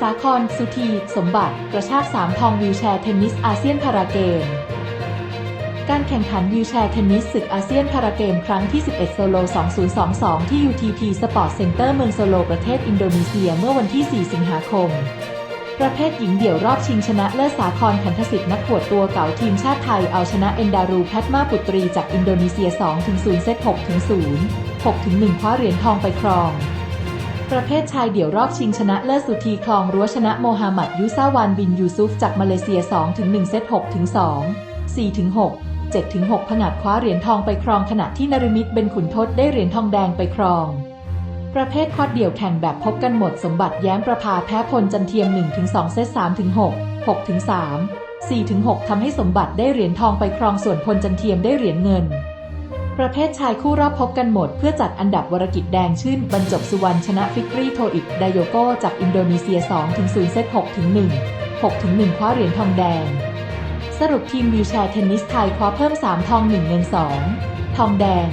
สาคร สุธี สมบัติ กระชากสามทองวิวแชร์เทนนิสอาเซียนพาราเกม การแข่งขันวิวแชร์เทนนิสศึกอาเซียนพาราเกมครั้งที่ 11 โซโล 2022 ที่ UTP Sport Center เมืองโซโล ประเทศอินโดนีเซียเมื่อวันที่ 4 สิงหาคม ประเภทหญิงเดี่ยวรอบชิงชนะเลิศสาครขันทศิษย์นักขวดตัวเก่าทีมชาติไทยเอาชนะเอนดารูแพทมาปุตรีจากอินโดนีเซีย 2-0 เซต 6-0 6-1 คว้าเหรียญทองไปครอง ประเภทชายเดี่ยวรอบชิงชนะเลิศสุธีคลองรั้วชนะโมฮัมหมัดยูซาวานบินยูซุฟจากมาเลเซีย 2-1 เซต 6-2 4-6 7-6ผงัดคว้าเหรียญทองไปครองขณะที่นริมิตเบนขุนทศได้เหรียญทองแดงไปครอง ประเภทควอดเดี่ยวแข่งแบบพบกันหมดสมบัติแย้มประภาแพ้พลจันเทียม 1-2 เซต 3-6 6-3 4-6ทำให้สมบัติได้เหรียญทองไปครองส่วนพลจันเทียมได้เหรียญเงิน ประเภทชายคู่รอบพบกันหมด เพื่อจัดอันดับวรกิจแดงชื่น บรรจบสุวรรณชนะฟิกรีโทอิกไดโยโกจากอินโดนีเซีย2-0เซต6-1 6-1คว้าเหรียญทองแดง สรุปทีมวิวแชร์เทนนิสไทยคว้าเพิ่ม 3 ทอง 1 เงิน 2 ทองแดง